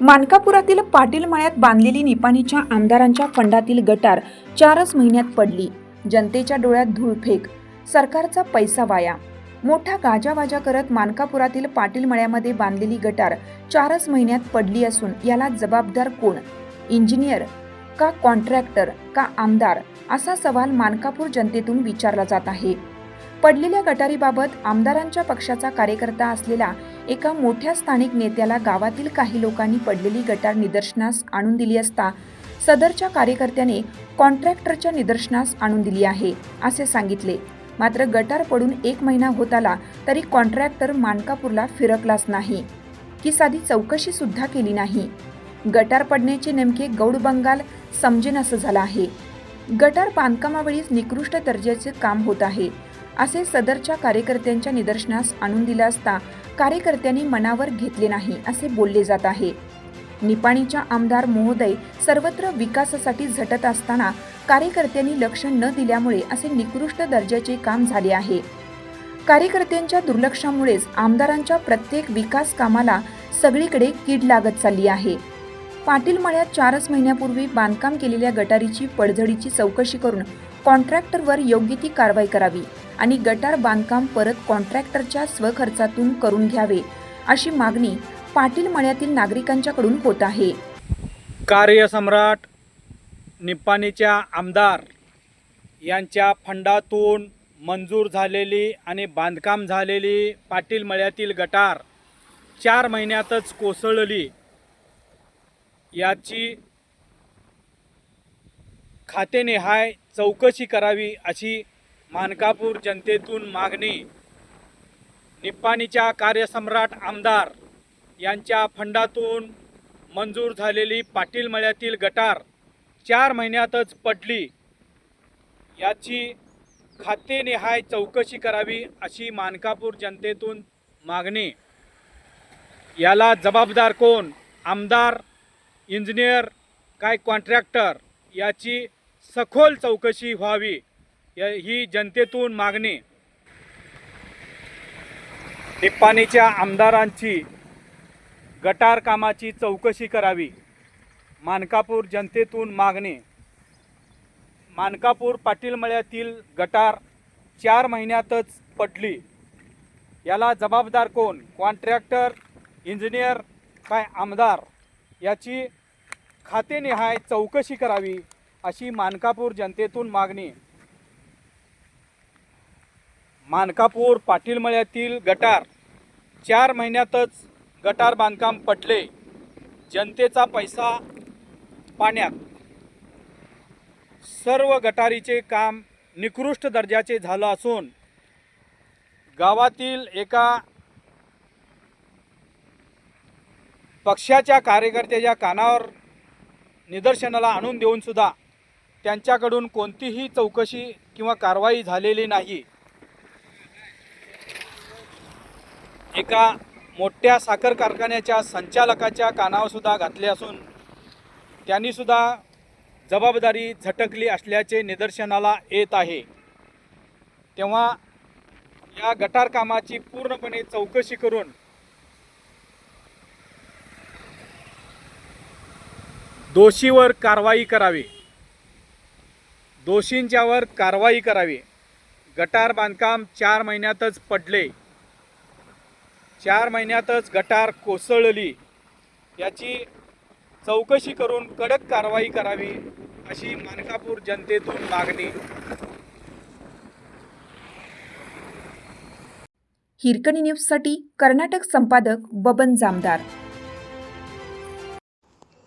मानकापुरातील पाटील मळ्यात बांधलेली निपाणीच्या आमदारांच्या फंडातील गटार चारच महिन्यात पडली. जनतेच्या डोळ्यात धूळफेक सरकारचा पैसा वाया. मोठा गाजावाजा करत मानकापुरातील पाटील मळ्यामध्ये बांधलेली गटार चारच महिन्यात पडली असून याला जबाबदार कोण? इंजिनियर का कॉन्ट्रॅक्टर का आमदार असा सवाल मानकापूर जनतेतून विचारला जात आहे. पडलेल्या गटारीबाबत आमदारांच्या पक्षाचा कार्यकर्ता असलेला एका मोठ्या स्थानिक नेत्याला गावातील काही लोकांनी पडलेली गटार निदर्शनास आणून दिली असता सदरच्या कार्यकर्त्याने कॉन्ट्रॅक्टरच्या निदर्शनास आणून दिली आहे असे सांगितले. मात्र गटार पडून एक महिना होत आला तरी कॉन्ट्रॅक्टर मानकापूरला फिरकलाच नाही. की साधी चौकशी सुद्धा केली नाही. गटार पडण्याचे नेमके गौड बंगाल समजेन असं झालं आहे. गटार बांधकामावेळीच निकृष्ट दर्जाचे काम होत आहे. असे सदरच्या कार्यकर्त्यांच्या निदर्शनास आणून दिलं असता कार्यकर्त्यांनी मनावर घेतले नाही असे बोलले जात आहे. निपाणीच्या आमदार महोदय सर्वत्र विकासासाठी झटत असताना कार्यकर्त्यांनी लक्ष न दिल्यामुळे असे निकृष्ट दर्जाचे काम झाले आहे. कार्यकर्त्यांच्या दुर्लक्षामुळेच आमदारांच्या प्रत्येक विकास कामाला सगळीकडे कीड लागत चालली आहे. पाटील मळ्यात चारच महिन्यापूर्वी बांधकाम केलेल्या गटारीची पडझडीची चौकशी करून कॉन्ट्रॅक्टरवर योग्य ती कारवाई करावी आणि गटार बांधकाम परत कॉन्ट्रॅक्टरच्या स्वखर्चातून करून घ्यावे अशी मागणी पाटील मळ्यातील नागरिकांच्याकडून होत आहे. कार्यसम्राट निप्पाणीच्या आमदार यांच्या फंडातून मंजूर झालेली आणि बांधकाम झालेली पाटील मळ्यातील गटार चार महिन्यातच कोसळली याची खातेनिहाय चौकशी करावी अशी मानकापूर जनतेतून मागणी. निप्पाणीच्या कार्यसम्राट आमदार यांच्या फंडातून मंजूर झालेली पाटील मळ्यातील गटार चार महिन्यातच पडली. याची खातेनिहाय चौकशी करावी अशी मानकापूर जनतेतून मागणी. याला जबाबदार कोण? आमदार इंजिनियर काय कॉन्ट्रॅक्टर? याची सखोल चौकशी व्हावी या ही जनतेतून मागणी. निप्पाणीच्या आमदारांची गटार कामाची चौकशी करावी. मानकापूर जनतेतून मागणे. मानकापूर पाटील मळ्यातील गटार चार महिन्यातच पडली याला जबाबदार कोण? कॉन्ट्रॅक्टर इंजिनियर काय आमदार? याची खातेनिहाय चौकशी करावी अशी मानकापूर जनतेतून मागणी. मानकापूर पाटील मळ्यातील गटार चार महिन्यातच गटार बांधकाम पटले. जनतेचा पैसा पाण्यात. सर्व गटारीचे काम निकृष्ट दर्जाचे झालं असून गावातील एका पक्षाच्या कार्यकर्त्याच्या कानावर निदर्शनाला आणून देऊन सुद्धा त्यांच्याकडून कोणतीही चौकशी किंवा कारवाई झालेली नाही. एका मोठ्या साखर कारखान्याच्या संचालकाच्या कानावरसुद्धा घातले असून त्यांनीसुद्धा जबाबदारी झटकली असल्याचे निदर्शनाला येत आहे. तेव्हा या गटार कामाची पूर्णपणे चौकशी करून दोषीवर कारवाई करावी. दोषींच्यावर कारवाई करावी. गटार बांधकाम चार महिन्यातच पडले. चार महिन्यातच गटार कोसळली. याची चौकशी करून कडक कारवाई करावी अशी मानकापूर जनतेतून मागणी. हिरकणी न्यूजसाठी कर्नाटक संपादक बबन जामदार.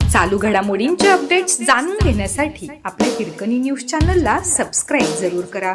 चालू घडामोडींचे अपडेट्स जाणून घेण्यासाठी आपल्या हिरकणी न्यूज चॅनलला सबस्क्राईब जरूर करा.